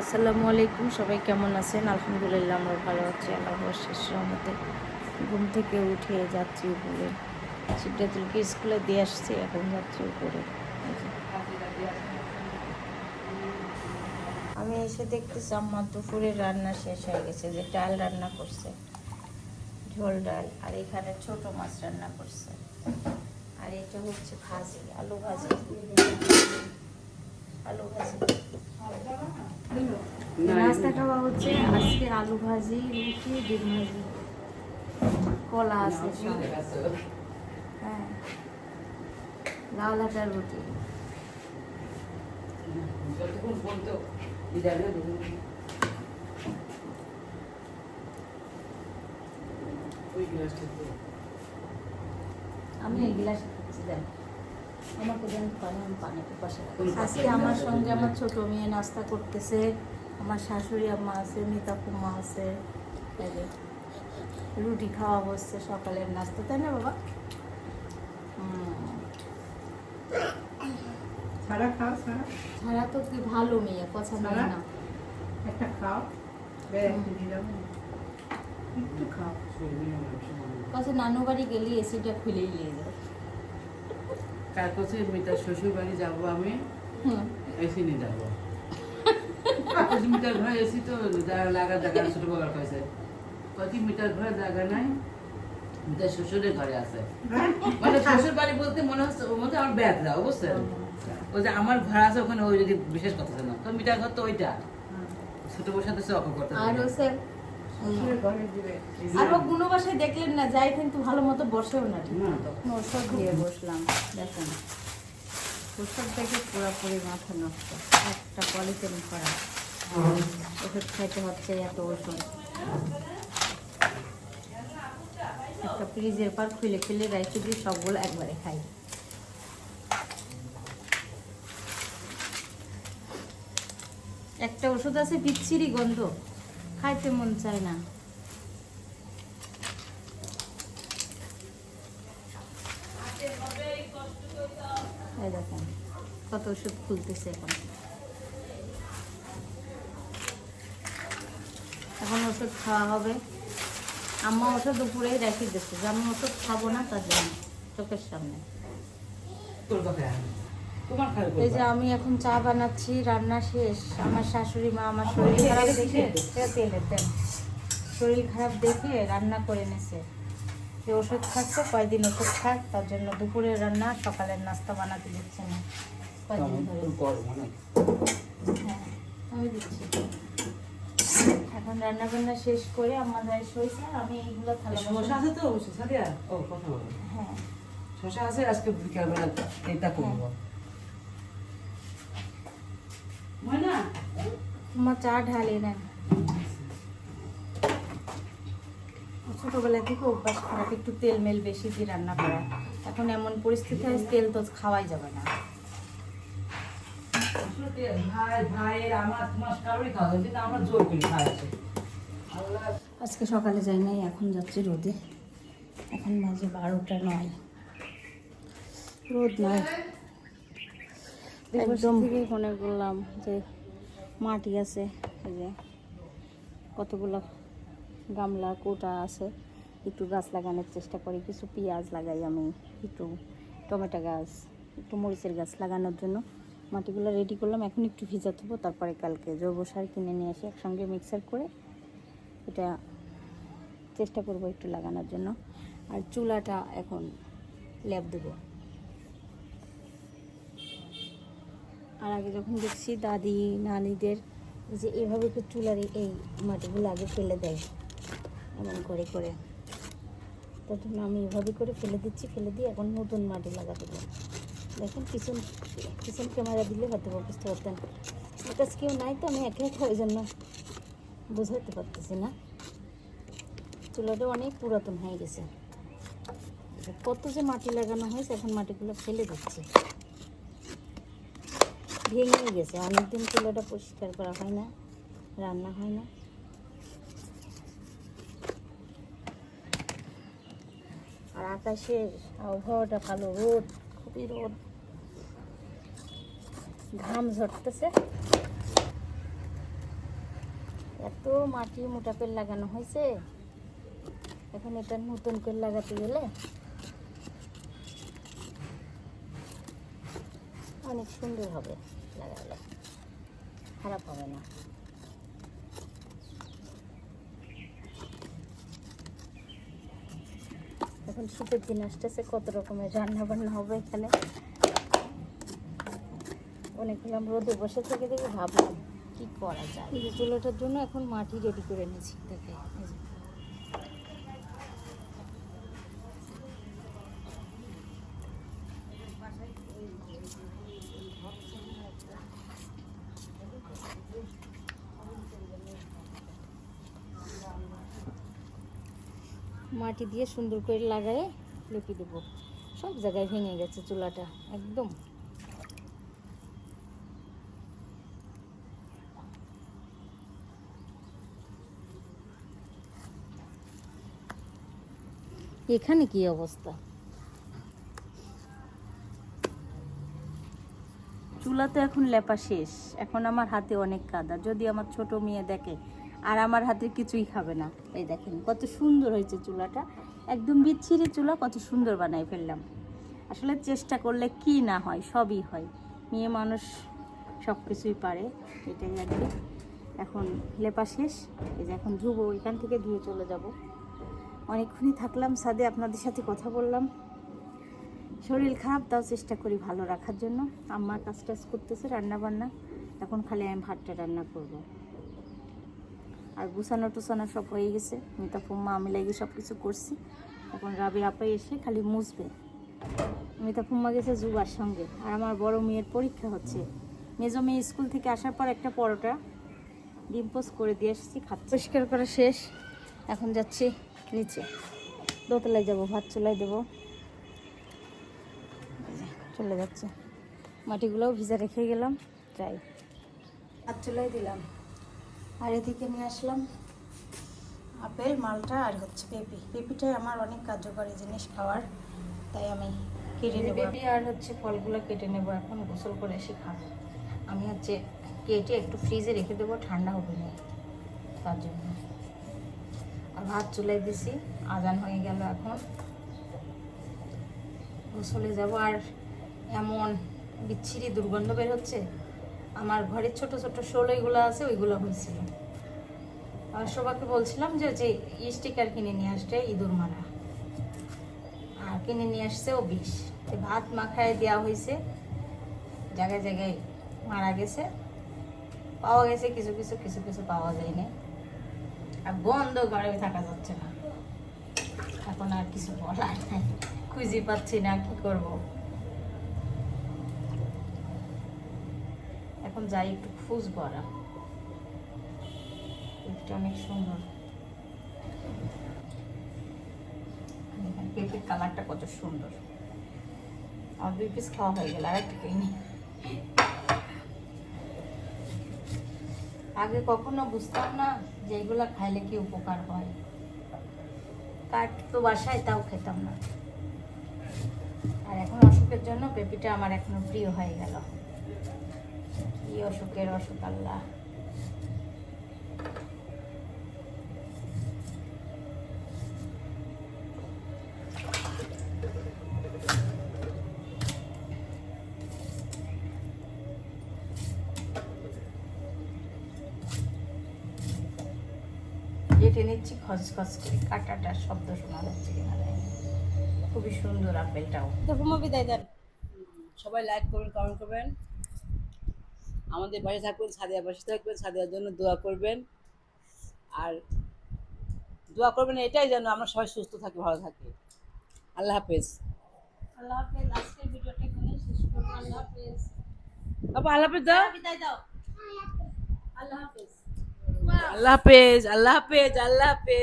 আসসালামু আলাইকুম, সবাই কেমন আছেন? আলহামদুলিল্লাহ, আমরা ভালো আছি আল্লাহ শেষ রহমতে। ঘুম থেকে উঠে যাচ্ছি উপরে। সিদ্ধাতুলকে স্কুলে দিয়ে আসছি, এখন যাচ্ছি উপরে। আমি এসে দেখতেছি আমার দুপুরের রান্না শেষ হয়ে গেছে, যে ডাল রান্না করছে, ঝোল ডাল, আর এখানে ছোট মাছ রান্না করছে। আর এটা হচ্ছে ভাজি, আলু ভাজি। আলু ভাজি। নাস্তা খাওয়া হচ্ছে আজকে আলু ভাজি রুটি ডিম ভাজি। কলা আছে। হ্যাঁ। লাল আটার রুটি। আমি এই গ্লাসে খাচ্ছি দেন আমাকে দেন পানি আমি পাশে। আজকে আমার সঙ্গে আমার ছোট মেয়ে নাস্তা করতেছে আমার শাশুড়ি আম্মা আছে মিতা কুমা আছে রুটি খাওয়া হচ্ছে সকালের নাস্তা তাই না বাবা? সারা খাও সারা তো কি ভালো মেয়ে না। একটা খাও একটু খাও। নানু বাড়ি গেলে এসিটা খুলেই নিয়ে যায় তারপর সে মিতার শ্বশুর বাড়ি যাব আমি। এসি নিয়ে যাব। মিটার ঘরে এসি তো লাগা জায়গা ছোট বলার কাছে। পঁচিশ মিটার ঘরে জায়গা নাই শ্বশুরের ঘরে আছে। মানে শ্বশুর বাড়ি বলতে মনে হচ্ছে ওর মধ্যে আমার ব্যাগ দাও বুঝছেন? ওই যে আমার ঘর আছে ওখানে ওই যদি বিশেষ কথা না তো মিটার ঘর তো ওইটা। ছোট সাথে সে অক করতে আর আর ও বাসায় দেখলেন না যাই কিন্তু ভালো মতো বসেও না ঠিক মতো। ওষুধ দিয়ে বসলাম দেখেন। ওষুধ থেকে পুরোপুরি মাথা নষ্ট একটা পলিথিন করা। ওষুধ খাইতে হচ্ছে এত ওষুধ একটা ফ্রিজের পর খুলে খুলে রেখে দিয়ে সবগুলো একবারে খাই। একটা ওষুধ আছে বিচ্ছিরি গন্ধ। খাইতে মন চায় না। কত ওষুধ খুলতেছে এখন। এখন ওষুধ খাওয়া হবে। আম্মা ওষুধ উপরেই রেখে দিচ্ছে, যে আমি ওষুধ খাব না তার জন্য, চোখের সামনে। এই যে আমি এখন চা বানাচ্ছি রান্না শেষ। আমার শাশুড়ি মা আমার শরীর খারাপ দেখে শরীর খারাপ দেখে রান্না করে নেছে যে ওষুধ খাচ্ছে কয়দিন ওষুধ খাক তার জন্য দুপুরের রান্না সকালের নাস্তা বানাতে দিচ্ছে না। কয়দিন ধরে। হ্যাঁ আমি দিচ্ছি। এখন রান্না বান্না শেষ করে আমার যাই আমি এইগুলো থালা শশা আছে তো সাদিয়া ও কথা বলো। হ্যাঁ। শশা আছে আজকে বিকালবেলা এটা করব। আমার চা ঢালে নেন। ছোটবেলা থেকে অভ্যাস খারাপ একটু তেল মেল বেশি দিয়ে রান্না করা। এখন এমন পরিস্থিতি হয় তেল তো খাওয়াই যাবে না। আজকে সকালে যাই নাই এখন যাচ্ছি রোদে। এখন বাজে বারোটা নয়। রোদ। নয় একদম। করলাম যে মাটি আছে যে কতগুলো গামলা, কোটা আছে, একটু গাছ লাগানোর চেষ্টা করি। কিছু পেঁয়াজ লাগাই আমি, একটু টমেটো গাছ, একটু মরিচের গাছ লাগানোর জন্য। মাটিগুলো রেডি করলাম, এখন একটু ভিজা থবো তারপরে কালকে জৈব সার কিনে নিয়ে এসে একসঙ্গে মিক্সার করে এটা চেষ্টা করব একটু লাগানোর জন্য। আর চুলাটা এখন ল্যাব দেবো। আর আগে যখন দেখছি দাদি, নানিদের, যে এভাবে করে চুলার এই- মাটিগুলো আগে ফেলে দেয়, এমন করে করে। জন্য আমি এভাবে করে ফেলে দিচ্ছি, ফেলে দিয়ে এখন নতুন মাটি লাগা দেবো দেখেন পিছন পিছন ক্যামেরা দিলে হয়তো বুঝতে পারতেন। কাছে কেউ নাই তো, আমি একা একা ওই জন্য বোঝাতে পারতেছি না। চুলাটা অনেক পুরাতন হয়ে গেছে। কত যে মাটি লাগানো হয়েছে, এখন মাটিগুলো ফেলে দিচ্ছি। ভেঙে গেছে। অনেকদিন চুলাটা পরিষ্কার করা হয় না, রান্না হয় না। আর আকাশের আবহাওয়াটা ভালো, রোদ, খুবই রোদ। ঘাম ঝরতেছে। এত মাটি মোটা পেল লাগানো হয়েছে। এখন এটা নতুন করে লাগাতে গেলে অনেক সুন্দর হবে। খারাপ হবে না। এখন শীতের দিন আসতেছে, কত রকমের রান্না বান্না হবে এখানে। অনেকগুলো রোদে বসে থেকে দেখে, ভাবলাম কি করা যায়। চুলোটার জন্য এখন মাটি রেডি করে নিয়েছি। দেখে এই যে। মাটি দিয়ে সুন্দর করে লাগায়ে লেপি দেবো। সব জায়গায় ভেঙে গেছে চুলাটা, একদম। এখানে কি অবস্থা? চুলা তো এখন লেপা শেষ, এখন আমার হাতে অনেক কাদা। যদি আমার ছোট মেয়ে দেখে আর আমার হাতে কিছুই খাবে না। এই দেখেন, কত সুন্দর হয়েছে চুলাটা। একদম বিচ্ছিরি চুলা, কত সুন্দর বানাই ফেললাম। আসলে চেষ্টা করলে কি না হয়, সবই হয়। মেয়ে মানুষ সব কিছুই পারে, এটাই আর কি। এখন লেপা শেষ, এই যে এখন ধুবো, এখান থেকে ধুয়ে চলে যাব। অনেকক্ষণই থাকলাম সাদে আপনাদের সাথে কথা বললাম। শরীর খারাপ, তাও চেষ্টা করি ভালো রাখার জন্য। আম্মা কাজ টাজ করতেছে রান্না বান্না এখন খালি আমি ভাতটা রান্না করব। আর গুছানো টুসানো সব হয়ে গেছে। মিতা ফুম্মা, আমি লেগে সব কিছু করছি। এখন রাবি আপাই এসে খালি মুছবে। মিতা ফুম্মা গেছে জুবার সঙ্গে। আর আমার বড় মেয়ের পরীক্ষা হচ্ছে। মেজো মেয়ে স্কুল থেকে আসার পর একটা পরোটা ডিম্পোজ করে দিয়ে এসেছি, খাচ্ছি। পরিষ্কার করা শেষ। এখন যাচ্ছি নিচে। দোতলায় যাব, ভাত চুলায় দেবো। চলে যাচ্ছে। মাটিগুলোও ভিজা রেখে গেলাম, যাই। হাত চুলাই দিলাম। আর এদিকে নিয়ে আসলাম আপেল মালটা আর হচ্ছে পেঁপি। পেঁপিটাই আমার অনেক কার্যকরী জিনিস খাওয়ার তাই আমি কেটে নেব। পেঁপি আর হচ্ছে ফলগুলো কেটে নেব এখন গোসল করে এসে খাব। আমি হচ্ছে কেটে একটু ফ্রিজে রেখে দেবো ঠান্ডা হবে না তার জন্য। আর ভাত চুলাই দিছি আজান হয়ে গেল এখন। গোসলে যাব আর এমন বিচ্ছিরি দুর্গন্ধ বের হচ্ছে আমার ঘরের ছোট ছোট শোলইগুলো আছে, ওইগুলো হয়েছিল। আর সবাইকে বলছিলাম যে যে স্টিকার কিনে নিয়ে আসছে ইঁদুর মারা। আর কিনে নিয়ে আসছে ও বিষ। ভাত মাখায় দেওয়া হয়েছে। জায়গায় জায়গায় মারা গেছে। পাওয়া গেছে কিছু কিছু কিছু কিছু পাওয়া যায়নি। আর গন্ধ ঘরে থাকা যাচ্ছে না। এখন আর কিছু বলার নাই। খুঁজে পাচ্ছি না, কি করব? এখন যাই একটু খুঁজবো আর এটা অনেক সুন্দর। পেঁপের কালারটা কত সুন্দর। আমার দুই পিস খাওয়া হয়ে গেল, আর একটা আগে কখনো বুঝতাম না যে এগুলা খাইলে কি উপকার হয়। কাঠ তো বাসায়, তাও খেতাম না। আর এখন অসুখের জন্য পেঁপিটা আমার এখনও প্রিয় হয়ে গেল। কি অসুখের অসুখ, আল্লাহ। কেটে নিচ্ছি খসখস করে কাটাটার শব্দ শোনা যাচ্ছে কিনা খুবই সুন্দর আপেলটাও। দেখো বিদায় দেন। সবাই লাইক করবেন কমেন্ট করবেন। আমাদের পাশে থাকবেন সাদিয়া পাশে থাকবেন সাদিয়ার জন্য দোয়া করবেন। আর দোয়া করবেন এটাই যেন আমরা সবাই সুস্থ থাকি ভালো থাকি। আল্লাহ হাফেজ। আল্লাহ হাফেজ আজকের ভিডিওটা এখানে শেষ করব। আল্লাহ হাফেজ। বাবা আল্লাহ হাফেজ দাও। বিদায় দাও। আল্লাহ হাফেজ। আল্লাহ হাফেজ আল্লাহ হাফেজ আল্লাহ হাফেজ।